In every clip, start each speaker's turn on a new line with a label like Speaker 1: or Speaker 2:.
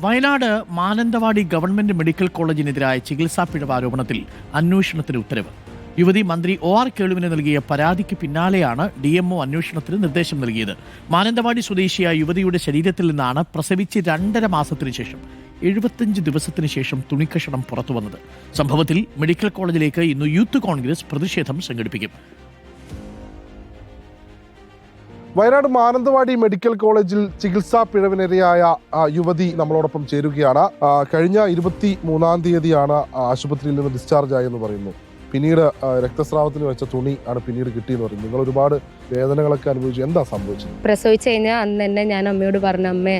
Speaker 1: Wayanad Mananthavady government medical കോളേജിനെതിരായ ചികിത്സാ പിഴവ് ആരോപണത്തിൽ അന്വേഷണത്തിന് ഉത്തരവ്. യുവതി മന്ത്രി ഒ ആർ കേളുവിന് നൽകിയ പരാതിക്ക് പിന്നാലെയാണ് ഡി എംഒ അന്വേഷണത്തിന് നിർദ്ദേശം നൽകിയത്. മാനന്തവാടി സ്വദേശിയായ യുവതിയുടെ ശരീരത്തിൽ നിന്നാണ് പ്രസവിച്ച് രണ്ടര മാസത്തിനു ശേഷം എഴുപത്തഞ്ച് ദിവസത്തിന് ശേഷം തുണിക്കഷണം പുറത്തു വന്നത് സംഭവത്തിൽ മെഡിക്കൽ കോളേജിലേക്ക് ഇന്ന് യൂത്ത് കോൺഗ്രസ് പ്രതിഷേധം സംഘടിപ്പിക്കും.
Speaker 2: വയനാട് മാനന്തവാടി മെഡിക്കൽ കോളേജിൽ ചികിത്സാ പിഴവിനിരയായ യുവതി നമ്മളോടൊപ്പം ചേരുകയാണ്. കഴിഞ്ഞ ഇരുപത്തി മൂന്നാം തീയതിയാണ് ആശുപത്രിയിൽ നിന്ന് ഡിസ്ചാർജ് ആയെന്ന് പറയുന്നു. പിന്നീട് രക്തസ്രാവത്തിന് വെച്ച തുണി ആണ് പിന്നീട് കിട്ടിയെന്ന് പറയുന്നു. നിങ്ങൾ ഒരുപാട് വേദനകളൊക്കെ അനുഭവിച്ചു. എന്താ സംഭവിച്ചത്?
Speaker 3: പ്രസവിച്ചു കഴിഞ്ഞാൽ അന്ന് തന്നെ ഞാൻ അമ്മയോട് പറഞ്ഞു അമ്മേ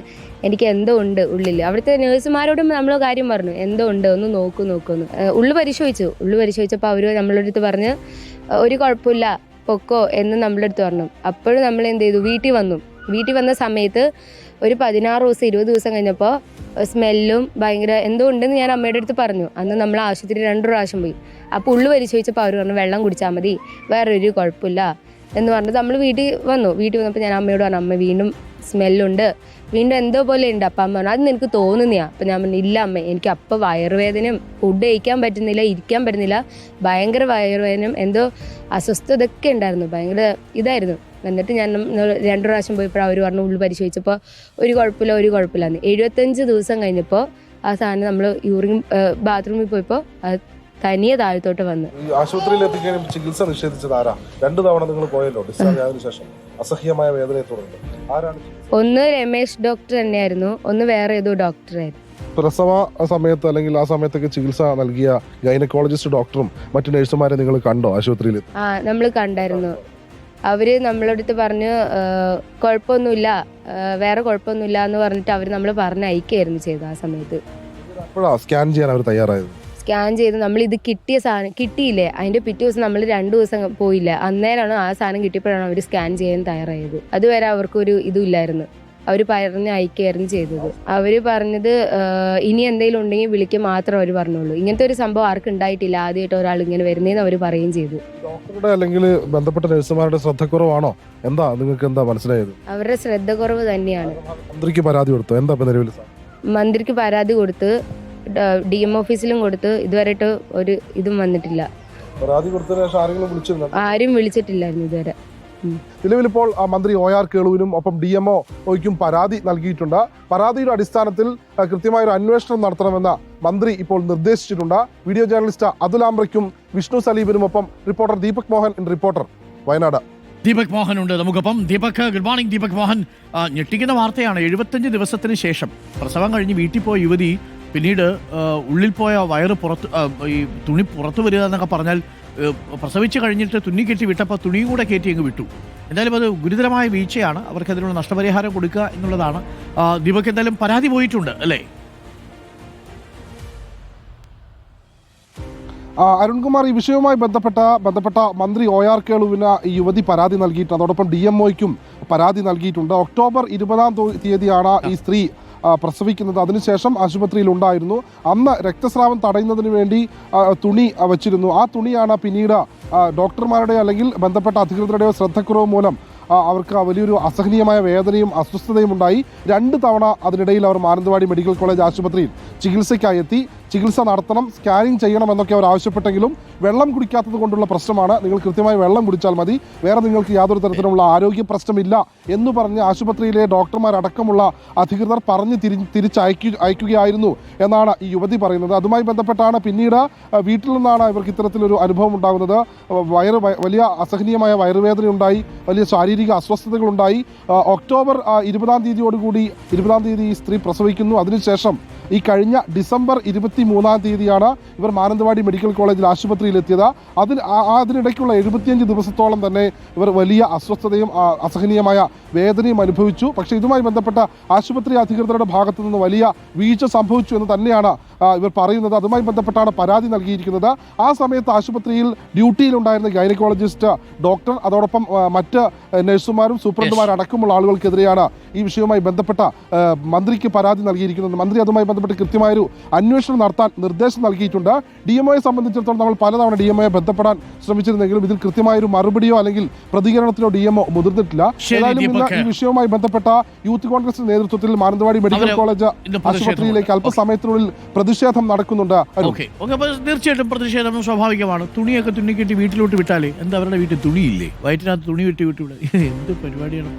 Speaker 3: എനിക്ക് എന്തോ ഉണ്ട് ഉള്ളിൽ അവിടുത്തെ നേഴ്സുമാരോടും നമ്മൾ കാര്യം പറഞ്ഞു എന്തോ ഉണ്ട്? ഒന്ന് നോക്കൂ നോക്കൂ എന്ന് ഉള്ളു പരിശോധിച്ചു. ഉള്ളു പരിശോധിച്ചപ്പോൾ അവർ നമ്മളടുത്ത് പറഞ്ഞ് ഒരു കുഴപ്പമില്ല. പൊക്കോ എന്ന് നമ്മളെ അടുത്ത് പറഞ്ഞു. അപ്പോഴും നമ്മൾ എന്ത് ചെയ്തു? വീട്ടിൽ വന്നു. വീട്ടിൽ വന്ന സമയത്ത് ഒരു പതിനാറ് ദിവസം ഇരുപത് ദിവസം കഴിഞ്ഞപ്പോൾ സ്മെല്ലും ഭയങ്കര എന്തോ ഉണ്ടെന്ന് ഞാൻ അമ്മയുടെ അടുത്ത് പറഞ്ഞു. അന്ന് നമ്മൾ ആശുപത്രി രണ്ട് പ്രാവശ്യം പോയി. അപ്പോൾ ഉള്ളു പരിശോധിച്ചപ്പോൾ അവർ പറഞ്ഞു വെള്ളം കുടിച്ചാൽ മതി. വേറെ ഒരു കുഴപ്പമില്ല. എന്ന് പറഞ്ഞിട്ട് നമ്മൾ വീട്ടിൽ വന്നു. വീട്ടിൽ വന്നപ്പോൾ ഞാൻ അമ്മയോട് പറഞ്ഞു അമ്മ വീണ്ടും സ്മെല്ലുണ്ട്. വീണ്ടും എന്തോ പോലെ ഉണ്ട്. അപ്പം അമ്മ പറഞ്ഞു അത് നിനക്ക് തോന്നുന്നയാ. അപ്പം ഞാൻ പറഞ്ഞു ഇല്ല അമ്മ എനിക്ക് അപ്പം വയറുവേദനയും ഫുഡ് കഴിക്കാൻ പറ്റുന്നില്ല ഇരിക്കാൻ പറ്റുന്നില്ല ഭയങ്കര വയറുവേദനയും എന്തോ അസ്വസ്ഥതൊക്കെ ഉണ്ടായിരുന്നു. ഭയങ്കര ഇതായിരുന്നു. എന്നിട്ട് ഞാൻ രണ്ടു പ്രാവശ്യം പോയപ്പോൾ അവർ പറഞ്ഞു ഉള്ളു പരിശോധിച്ചപ്പോൾ ഒരു കുഴപ്പമില്ല ഒരു കുഴപ്പമില്ലാന്ന് എഴുപത്തഞ്ച് ദിവസം കഴിഞ്ഞപ്പോൾ ആ സാധനം നമ്മൾ യൂറിൻ ബാത്റൂമിൽ പോയപ്പോൾ തനിയെ താഴത്തോട്ട് വന്ന്.
Speaker 2: ആശുപത്രിയിൽ എത്തിക്കാനും ചികിത്സ നിഷേധിച്ചത് ആരാ? രണ്ടു തവണ നിങ്ങൾ പോയല്ലോ ഡിസ്ചാർജ് ആയതിനു ശേഷം. അസഹ്യമായ വേദനയെ തുടർന്ന്. ആരാണ്
Speaker 3: ഒന്ന് രമേശ് ഡോക്ടർ തന്നെയായിരുന്നു ഒന്ന് വേറെ ഏതോ ഡോക്ടറായിരുന്നു
Speaker 2: പ്രസവ സമയത്ത് അല്ലെങ്കിൽ ആ സമയത്തൊക്കെ ചികിത്സ നൽകിയ ഗൈനക്കോളജിസ്റ്റ് ഡോക്ടറും മറ്റു നഴ്സുമാരെ നിങ്ങൾ കണ്ടോ ആശുപത്രിയിൽ?
Speaker 3: ആ നമ്മൾ കണ്ടായിരുന്നു. അവർ നമ്മളടുത്ത് പറഞ്ഞ് "ആ, കുഴപ്പമൊന്നുമില്ല വേറെ കുഴപ്പമൊന്നുമില്ല എന്ന് പറഞ്ഞിട്ട് അവർ നമ്മൾ പറഞ്ഞ് അയക്കുകയായിരുന്നു ചെയ്തത് ആ സമയത്ത്.
Speaker 2: അപ്പോഴാ സ്കാൻ ചെയ്യാൻ അവർ തയ്യാറായത്?
Speaker 3: സ്കാൻ ചെയ്ത് നമ്മൾ ഇത് കിട്ടിയ സാധനം കിട്ടിയില്ലേ? അതിന്റെ പിറ്റേ ദിവസം നമ്മൾ രണ്ടു ദിവസം പോയില്ല. അന്നേരമാണ് ആ സാധനം കിട്ടിയപ്പോഴാണ് അവർ സ്കാൻ ചെയ്യാൻ തയ്യാറായത്. അതുവരെ അവർക്കൊരു ഇതുമില്ലായിരുന്നു. അവർ പറഞ്ഞ് അയക്കുകയായിരുന്നു ചെയ്തത്. അവർ പറഞ്ഞത് ഇനി എന്തെങ്കിലും ഉണ്ടെങ്കിൽ വിളിക്കുക മാത്രം അവർ പറഞ്ഞുള്ളൂ. ഇങ്ങനത്തെ ഒരു സംഭവം ആർക്കും ഉണ്ടായിട്ടില്ല. ആദ്യമായിട്ട് ഒരാൾ ഇങ്ങനെ വരുന്നതെന്ന് അവർ പറയുകയും ചെയ്തു.
Speaker 2: ഡോക്ടറുടെ അല്ലെങ്കിൽ ബന്ധപ്പെട്ട നഴ്സുമാരുടെ ശ്രദ്ധക്കുറവാണോ? എന്താ? നിങ്ങൾക്ക് എന്താ മനസ്സിലായത്?
Speaker 3: അവരുടെ ശ്രദ്ധ കുറവ് തന്നെയാണ്.
Speaker 2: മന്ത്രിക്ക് പരാതി കൊടുത്തു? എന്താ നിലവിൽ?
Speaker 3: മന്ത്രിക്ക് പരാതി കൊടുത്ത് ഡി എം ഓഫീസിലും കൊടുത്ത് ഇതുവരെയായിട്ട് ഒരു ഇതും വന്നിട്ടില്ല.
Speaker 2: പരാതി കൊടുത്തതിന് ശേഷം ആരെങ്കിലും വിളിച്ചിരുന്നു?
Speaker 3: ആരും വിളിച്ചിട്ടില്ലായിരുന്നു ഇതുവരെ.
Speaker 2: നിലവിലിപ്പോൾ മന്ത്രി ഒ ആർ കേളുവിനും ഒപ്പം ഡി എം ഒയ്ക്കും പരാതി നൽകിയിട്ടുണ്ട്. പരാതിയുടെ അടിസ്ഥാനത്തിൽ കൃത്യമായ ഒരു അന്വേഷണം നടത്തണമെന്ന് മന്ത്രി ഇപ്പോൾ നിർദ്ദേശിച്ചിട്ടുണ്ട്. വീഡിയോ ജേർണലിസ്റ്റ് അതുലാംബ്രയ്ക്കും വിഷ്ണു സലീബിനും ഒപ്പം reporter Deepak Mohan in reporter Wayanad.
Speaker 1: Deepak Mohan ഉണ്ട് നമുക്കൊപ്പം. Deepak good morning Deepak Mohan. ഞെട്ടിക്കുന്ന വാർത്തയാണ് എഴുപത്തഞ്ച് ദിവസത്തിന് ശേഷം. പ്രസവം കഴിഞ്ഞ് വീട്ടിൽ പോയ യുവതി പിന്നീട് ഉള്ളിൽ പോയ വയറ് പുറത്ത് ഈ തുണി പുറത്ത് വരിക എന്നൊക്കെ പറഞ്ഞാൽ പ്രസവിച്ച് കഴിഞ്ഞിട്ട് തുന്നി കെട്ടി വിട്ടപ്പോൾ തുണിയും കൂടെ കയറ്റി അങ്ങ് വിട്ടു. എന്തായാലും അത് ഗുരുതരമായ വീഴ്ചയാണ്. അവർക്ക് അതിനുള്ള നഷ്ടപരിഹാരം കൊടുക്കുക എന്നുള്ളതാണ്. ദീപക് എന്തായാലും പരാതി പോയിട്ടുണ്ട് അല്ലേ?
Speaker 2: അരുൺകുമാർ ഈ വിഷയവുമായി ബന്ധപ്പെട്ട ബന്ധപ്പെട്ട മന്ത്രി ഒ ആർ കേളുവിന് ഈ യുവതി പരാതി നൽകിയിട്ടുണ്ട്. അതോടൊപ്പം ഡി എം ഒയ്ക്കും പരാതി നൽകിയിട്ടുണ്ട്. ഒക്ടോബർ ഇരുപതാം തീയതിയാണ് ഈ സ്ത്രീ പ്രസവിക്കുന്നത്. അതിനുശേഷം ആശുപത്രിയിൽ ഉണ്ടായിരുന്നു. അന്ന് രക്തസ്രാവം തടയുന്നതിന് വേണ്ടി തുണി വച്ചിരുന്നു. ആ തുണിയാണ് പിന്നീട് ഡോക്ടർമാരുടെ ഡോക്ടർമാരുടെയോ അല്ലെങ്കിൽ ബന്ധപ്പെട്ട അധികൃതരുടെയോ ശ്രദ്ധക്കുറവ് മൂലം അവർക്ക് വലിയൊരു അസഹനീയമായ വേദനയും അസ്വസ്ഥതയും ഉണ്ടായി. രണ്ട് തവണ അതിനിടയിൽ അവർ മാനന്തവാടി മെഡിക്കൽ കോളേജ് ആശുപത്രിയിൽ ചികിത്സയ്ക്കായി എത്തി. ചികിത്സ നടത്തണം സ്കാനിങ് ചെയ്യണം എന്നൊക്കെ അവർ ആവശ്യപ്പെട്ടെങ്കിലും വെള്ളം കുടിക്കാത്തത് കൊണ്ടുള്ള പ്രശ്നമാണ്. നിങ്ങൾ കൃത്യമായി വെള്ളം കുടിച്ചാൽ മതി. വേറെ നിങ്ങൾക്ക് യാതൊരു തരത്തിലുള്ള ആരോഗ്യ പ്രശ്നമില്ല എന്ന് പറഞ്ഞ് ആശുപത്രിയിലെ ഡോക്ടർമാരടക്കമുള്ള അധികൃതർ പറഞ്ഞ് തിരി തിരിച്ചയക്കു അയക്കുകയായിരുന്നു എന്നാണ് ഈ യുവതി പറയുന്നത്. അതുമായി ബന്ധപ്പെട്ടാണ് പിന്നീട് വീട്ടിൽ നിന്നാണ് ഇവർക്ക് ഇത്തരത്തിലൊരു അനുഭവം ഉണ്ടാകുന്നത്. വയറ് വലിയ അസഹനീയമായ വയറുവേദന ഉണ്ടായി വലിയ ശാരീരിക അസ്വസ്ഥതകളുണ്ടായി. ഒക്ടോബർ ഇരുപതാം തീയതിയോടുകൂടി ഇരുപതാം തീയതി ഈ സ്ത്രീ പ്രസവിക്കുന്നു. അതിനുശേഷം ഈ കഴിഞ്ഞ ഡിസംബർ ഇരുപത്തി മൂന്നാം തീയതിയാണ് ഇവർ മാനന്തവാടി മെഡിക്കൽ കോളേജിൽ ആശുപത്രിയിൽ എത്തിയത് അതിൽ അതിനിടയ്ക്കുള്ള എഴുപത്തിയഞ്ച് ദിവസത്തോളം തന്നെ ഇവർ വലിയ അസ്വസ്ഥതയും അസഹനീയമായ വേദനയും അനുഭവിച്ചു. പക്ഷേ ഇതുമായി ബന്ധപ്പെട്ട ആശുപത്രി അധികൃതരുടെ ഭാഗത്തു നിന്ന് വലിയ വീഴ്ച സംഭവിച്ചു എന്ന് തന്നെയാണ് ഇവർ പറയുന്നത് അതുമായി ബന്ധപ്പെട്ടാണ് പരാതി നൽകിയിരിക്കുന്നത്. ആ സമയത്ത് ആശുപത്രിയിൽ ഡ്യൂട്ടിയിലുണ്ടായിരുന്ന ഗൈനക്കോളജിസ്റ്റ് ഡോക്ടർ അതോടൊപ്പം മറ്റ് നഴ്സുമാരും സൂപ്രണ്ടുമാരും അടക്കമുള്ള ആളുകൾക്കെതിരെയാണ് ഈ വിഷയവുമായി ബന്ധപ്പെട്ട മന്ത്രിക്ക് പരാതി നൽകിയിരിക്കുന്നത്. മന്ത്രി അതുമായി ബന്ധപ്പെട്ട് കൃത്യമായൊരു അന്വേഷണം നടത്താൻ നിർദ്ദേശം നൽകിയിട്ടുണ്ട്. ഡി എം ഒയെ സംബന്ധിച്ചിടത്തോളം നമ്മൾ പലതവണ ഡി എം ഒയെ ബന്ധപ്പെടാൻ ശ്രമിച്ചിരുന്നെങ്കിലും ഇതിൽ കൃത്യമായൊരു മറുപടിയോ അല്ലെങ്കിൽ പ്രതികരണത്തിനോ ഡി എം ഒ മുതിർന്നിട്ടില്ല. ഏതായാലും ഇന്ന് ഈ വിഷയവുമായി ബന്ധപ്പെട്ട യൂത്ത് കോൺഗ്രസിന്റെ നേതൃത്വത്തിൽ മാനന്തവാടി മെഡിക്കൽ കോളേജ് ആശുപത്രിയിലേക്ക് അല്പസമയത്തിനുള്ളിൽ പ്രതിഷേധം നടക്കുന്നുണ്ട്
Speaker 1: തീർച്ചയായിട്ടും പ്രതിഷേധം സ്വാഭാവികമാണ്. തുണിയൊക്കെ തുന്നിക്കെട്ടി വീട്ടിലോട്ട് വിട്ടാലേ എന്താ അവരുടെ വീട്ടിൽ തുണിയില്ലേ? വയറ്റിനകത്ത് തുണി വെട്ടി വിട്ടു എന്ത് പരിപാടിയാണ്?